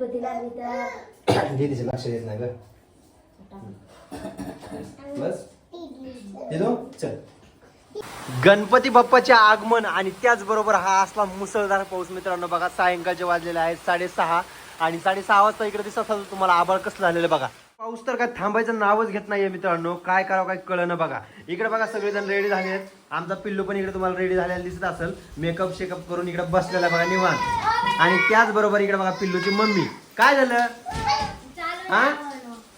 तर तिचे लक्ष येत नाही ग. बस. येतो चल. गणपती बाप्पाचे आगमन आणि त्याचबरोबर हा असला मुसळधार पाऊस मित्रांनो बघा सायंकाळचे वाजलेले आहेत साडेसहा आणि साडेसहा वाजता इकडे दिसत तुम्हाला आबाळ कसलं झालेलं बघा. पाऊस तर काय थांबायचं नावच घेत नाहीये मित्रांनो. काय करावं काय कळणं बघा. इकडे बघा सगळेजण रेडी झाले आहेत आमचा पिल्लू पण इकडे तुम्हाला रेडी झालेला दिसत असेल. मेकअप शेकअप करून इकडे बसलेला बघा निवांत. आणि त्याचबरोबर इकडे बघा पिल्लूची मम्मी. काय झालं? हा?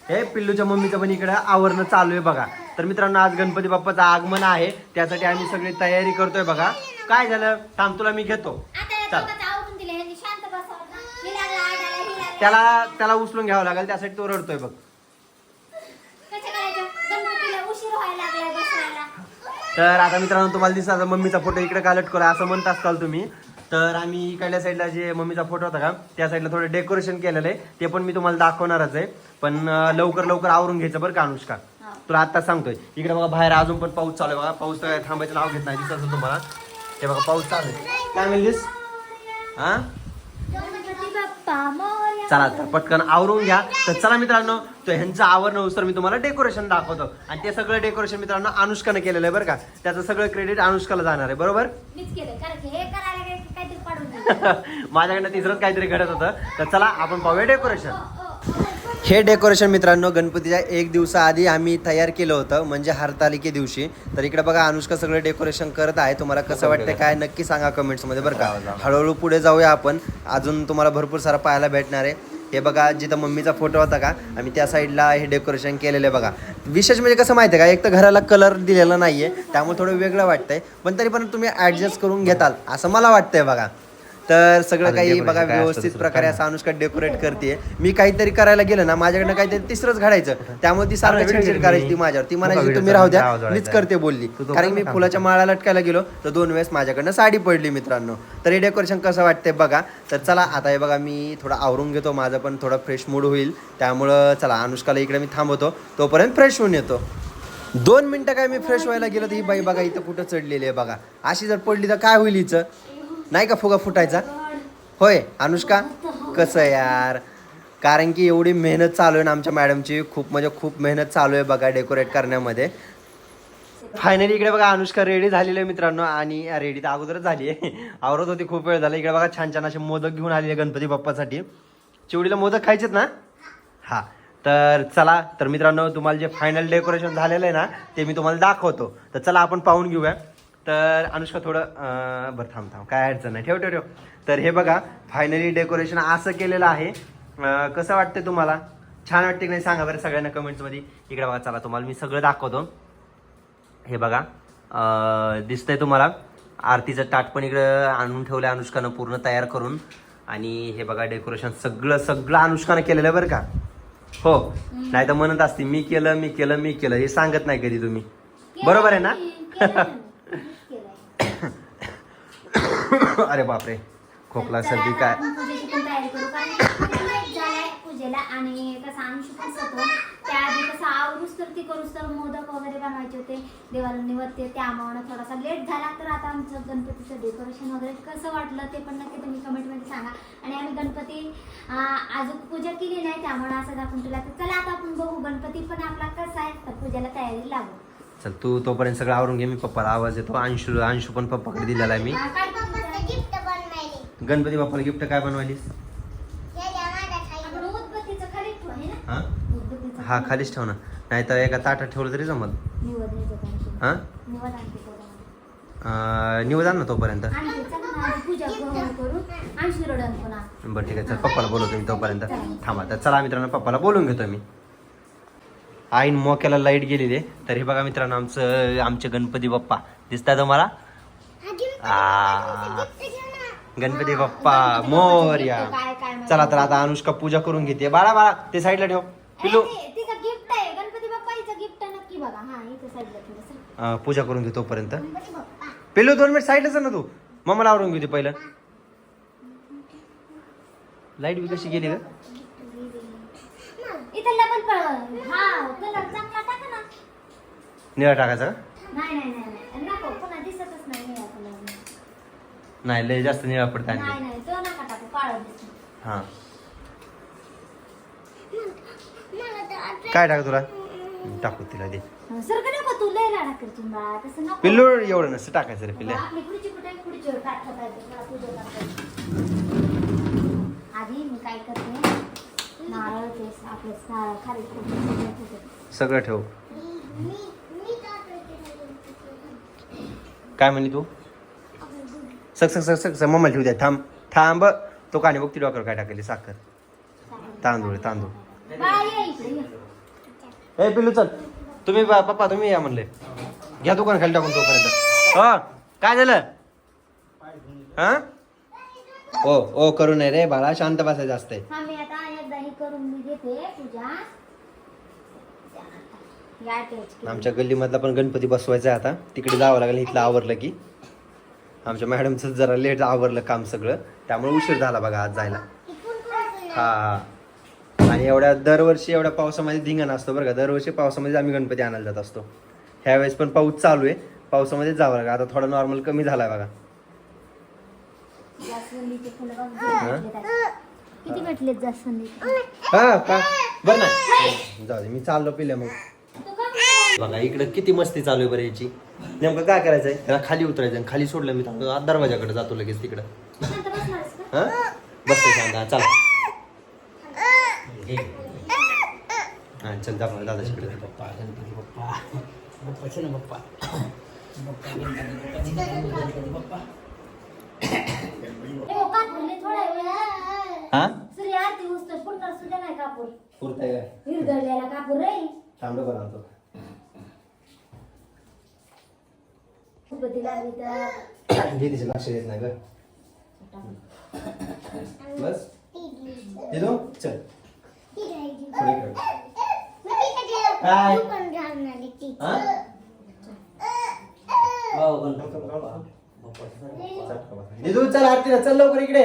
हे पिल्लूच्या मम्मीचं पण इकडे आवरणं चालू आहे बघा. तर मित्रांनो आज गणपती बाप्पाचं आगमन आहे. त्यासाठी आम्ही सगळी तयारी करतोय बघा. काय झालं? थांब तुला मी घेतो. चल. त्याला त्याला उचलून घ्यावं लागेल. त्यासाठी तो रडतोय बघ कसं करायचं गणपतीला उशीर व्हायला लागलाय बसवायला तर आता मित्रांनो तुम्हाला दिसला मम्मीचा फोटो इकडे का लटकवला असं म्हणत असताल तुम्ही. तर आम्ही इकडल्या साईडला जे मम्मीचा फोटो होता का त्या साईडला थोडं डेकोरेशन केलेलं आहे. ते पण मी तुम्हाला दाखवणारच आहे. पण लवकर लवकर आवरून घ्यायचं बरं का अनुष्का. तुला आता सांगतोय. इकडे बघा बाहेर अजून पण पाऊस चालू आहे बघा. पाऊस काय थांबायचं नाव घेत नाही दिसत असेल तुम्हाला. ते बघा पाऊस चालू आहे. काय म्हणलीस? हा. चला तर पटकन आवरून घ्या. तर चला मित्रांनो तो ह्यांचं आवरण तर मी तुम्हाला डेकोरेशन दाखवतो. आणि ते सगळं डेकोरेशन मित्रांनो अनुष्कानं केलेलं आहे बरं का. त्याचं सगळं क्रेडिट अनुष्काला जाणार आहे बरोबर. माझ्याकडनं तिसरंच काहीतरी घडत होतं. तर चला आपण पाहूया डेकोरेशन हे डेकोरेशन मित्रांनो गणपतीच्या एक दिवसाआधी आम्ही तयार केलं होतं म्हणजे हरतालिके दिवशी. तर इकडे बघा अनुष्का सगळं डेकोरेशन करत आहे. तुम्हाला कसं वाटतं काय नक्की सांगा कमेंट्समध्ये बरं का. हळूहळू पुढे जाऊया आपण. अजून तुम्हाला भरपूर सारा पाहायला भेटणार आहे. हे बघा जिथं मम्मीचा फोटो होता का आम्ही त्या साईडला हे डेकोरेशन केलेलं आहे बघा. विशेष म्हणजे कसं माहिती आहे का एक तर घराला कलर दिलेला नाहीये त्यामुळे थोडं वेगळं वाटतंय. पण तरी पण तुम्ही ऍडजस्ट करून घेताल असं मला वाटतंय बघा. तर सगळं काही बघा व्यवस्थित प्रकारे असं अनुष्का डेकोरेट करते मी काहीतरी करायला गेलं ना माझ्याकडनं काहीतरी तिसरंच घडायचं त्यामुळे ती सारखं चिडचिड करायची ती माझ्यावर. ती म्हणायची तुम्ही राहू द्या मीच. करते बोलली. कारण कर मी फुलाच्या माळा लटकायला गेलो तर दोन वेळेस माझ्याकडनं साडी पडली मित्रांनो. तर हे डेकोरेशन कसं वाटतंय बघा तर चला आता हे बघा मी थोडं आवरून घेतो माझं पण थोडा फ्रेश मूड होईल. त्यामुळं चला अनुष्काला इकडे मी थांबवतो. तोपर्यंत फ्रेश होऊन येतो. दोन मिनटं काय मी फ्रेश व्हायला गेलो तर ही बाई बघा इथं कुठं चढलेली आहे बघा. अशी जर पडली तर काय होईल हिचं? नाही का फुगा फुटायचा? होय अनुष्का? कसं यार? कारण की एवढी मेहनत चालू आहे ना आमच्या मॅडमची. खूप म्हणजे खूप मेहनत चालू आहे बघा डेकोरेट करण्यामध्ये. फायनली इकडे बघा अनुष्का रेडी झालेली आहे मित्रांनो. आणि रेडी तर अगोदरच झाली आहे. आवरत होती खूप वेळ झाला. इकडे बघा छान छान असे मोदक घेऊन आलेले गणपती बाप्पासाठी. चिवडीला मोदक खायचेत ना? हा. तर चला तर मित्रांनो तुम्हाला जे फायनल डेकोरेशन झालेलं आहे ना ते मी तुम्हाला दाखवतो. तर चला आपण पाहून घेऊया. तर अनुष्का थोडं बरं थांब थांब काय अडचण नाही. ठेव ठेव ठेव. तर हे बघा फायनली डेकोरेशन असं केलेलं आहे. कसं वाटतंय तुम्हाला? छान वाटते की नाही? सांगा बरं सगळ्यांना कमेंट्समध्ये इकडे बघा चला तुम्हाला मी सगळं दाखवतो. हे बघा दिसतंय तुम्हाला. आरतीचं ताट पण इकडं आणून ठेवलं अनुष्कानं पूर्ण तयार करून. आणि हे बघा डेकोरेशन सगळं सगळं अनुष्कानं केलेलं आहे बरं का? हो. नाही तर म्हणत असते मी केलं मी केलं मी केलं. हे सांगत नाही कधी तुम्ही. बरोबर आहे ना. अरे बापरे. खोकला सर्दी काय? पूजेला आणि कसं अंशू पण सतो त्याआधी कसं आवरूस तर ती करूस तर मोदक वगैरे बनवायचे होते देवाला निवडते त्यामुळे थोडासा लेट झाला तर आता आमचं गणपतीचं डेकोरेशन वगैरे कसं वाटलं ते पण नक्की तुम्ही कमेंटमध्ये सांगा. आणि आम्ही गणपती अजून पूजा केली नाही त्यामुळे असं दाखवून तुला तर चला आता आपण बघू गणपती पण आपला कसा आहे तर पूजेला तयारी लागू. चल तू तोपर्यंत सगळं आवरून घे मी पप्पाला आवाज येतो अंशू अंशू पण पप्पाकडे दिलेला आहे मी. गणपती बाप्पाला गिफ्ट काय बनवायलीस? हा? खालीच ठेव ना. नाही तर एका ताटात ठेवलं तरी जमल. निवड निवड आण ना तोपर्यंत. बरं ठीक आहे. चल पप्पाला बोलवतो मी तोपर्यंत. थांबा तर चला मित्रांनो पप्पाला बोलून घेतो मी. आईन मोक्याला लाइट गेलेली आहे. तर हे बघा मित्रांनो आमचं आमचे गणपती बाप्पा. दिसताय तुम्हाला आ, गणपती बाप्पा मोर्या. चला तर आता अनुष्का पूजा करून घेते. बाळा बाळा ते साईडला ठेव. पिलू ए, ते- तिचं गिफ्ट आहे. गणपती बाप्पा हिचं गिफ्ट नक्की बघा. हा इथं साईडला थोडंसं. अं, पूजा करून घे तोपर्यंत. गणपती बाप्पा. पिलू दोन मिनिट साईडला ना तू. मम्माला आवरून घेते पहिलं. लाइट बी कशी गेली ग? पण हा कलर चांगला ना. निळा टाकायचा का? नाही नाही नाही नाही. नाही लय जास्त निळा पडत आणि. हा. काय टाक तुला? टाकू तिला दे. सर तू लय लाडा एवढं नसतं टाकायचं रे पिल्ले आधी मी काय करते? नारळ ते आपलं खाली सगळं ठेव. काय म्हणली तू? सक सक सक सक मम्मा ठेवू द्या. थांब थांब. तो काने बघ ती डॉक्टर काय टाकली साखर. तांदूळ तांदूळ. ए पिल्लू चल. तुम्ही बा- पप्पा तुम्ही या म्हणले. घ्या दुकान खाली टाकून तोपर्यंत. हा काय झालं? हा? ओ ओ करू नये रे बाळा शांत बसायचं असतंय हा मी आता एकदा हे करून मी घेते पूजा. या आमच्या गल्लीमधला पण गणपती बसवायचा आहे आता. तिकडे जावं लागेल इथलं आवरलं की. आमच्या मॅडमचं जरा लेट आवरलं काम सगळं. त्यामुळे उशीर झाला बघा आज जायला. हा हा. आणि एवढ्या दरवर्षी एवढ्या पावसामध्ये धिंगाण असतो बरं का. दरवर्षी पावसामध्ये आम्ही गणपती आणायला जात असतो. ह्यावेळेस पण पाऊस चालू आहे. पावसामध्ये जावं लागेल. आता थोडा नॉर्मल कमी झालाय बघा. जास्वंदीचे फुलं बघ, किती भेटले त्यात. किती भेटलेत जास्वंदीचे? हा का? बरं ना. जाऊ दे मी चाललो पिल्या मग? बघा इकडं किती मस्ती चालू आहे बरं याची. नेमकं काय करायचंय त्याला खाली उतरायचं आणि खाली सोडलं मी थांबतो. आत दरवाजाकडे जातो लगेच तिकडं? हा? बसते शांत हा, चला. हा चल गणपती ना बाप्पा बाप्पा गणपती बाप्पाचे ना गणपती बाप्पा ए, हो, कापूरले थोडा वेळ हा? सूर्य आरती उचतो पुन्हा सुद्धा नाही कापूर पुरतंय काय? विरघळलेला कापूर रे. थांबलो बनवतो गणपती लागली तर तिचे लक्ष देत नाही ग. बस. दिलो चल. पुढे कर. काय? हा? गणपती दिदू चल आरतीला चल लवकर इकडे.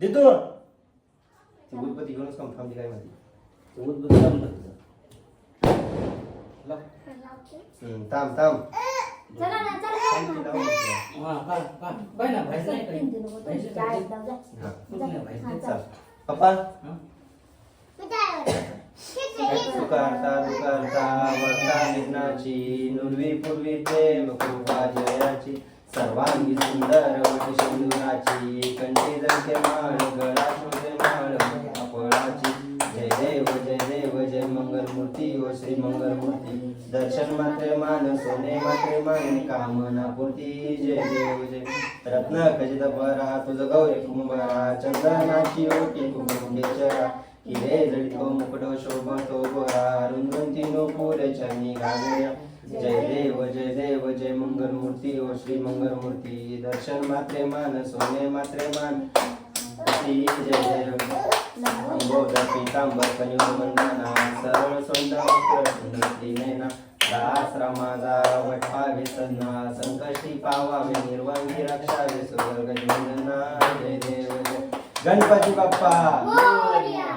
दिदू ती उदबत्ती घेऊनच काम थांबली काय. हम्म, थांब थांब. चला ना चल चल. पप्पा? हा? वर्ता निघ्नाची नुरवी पूर्वी प्रेम कृपा जयाची. सर्वांगी सुंदर वट सिंदुराची कंठी जळते माळ गळा शोधे माळ अपळाची जय देव जय देव जय मंगलमूर्ती ओ श्री मंगलमूर्ती. दर्शन मात्र मान सोने मात्र मान कामना पूर्ती. जय देव जय. रत्न खजित परा तुझ गौरी कुंभरा चंदनाची ओटी कुंभेचरा किरे जडितो मुकुट शोभतो गोरा रुंदुंती नूपुर जय देव जय देव जय मंगल मूर्ती ओ श्री मंगल मूर्ती दर्शन मात्रे मान सोने मात्रे मान श्री जय देव पितांबर पीतांबर सरळ सोंड वक्र सुंदर नैना दास माझा वटपावे सन्ना संकष्टी पावावे निर्वांगी रक्षावे सुवर्ग जय देव जय गणपती बाप्पा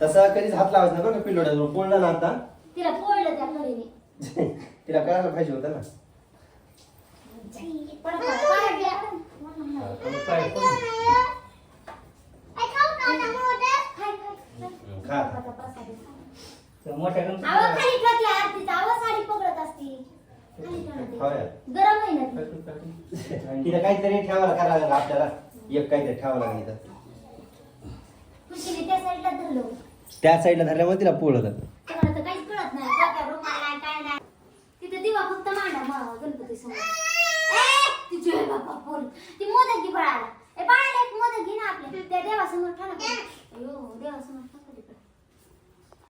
तसा कधीच हात लावायचा ना बरं का पिल्लोड्याजवळ पोळलं ना आता तिला पोळलं त्या तिला करायला पाहिजे होतं ना पाय घ्या. पाय. खा. खा. त्या मोठ्या गणपतीला-. गरम आहे ना ती. तिला काहीतरी ठेवायला करायला लागलं आपल्याला एक काहीतरी ठेवावं लागेल इथं त्या साईडला धरल्यामुळे तिला पोळ होतात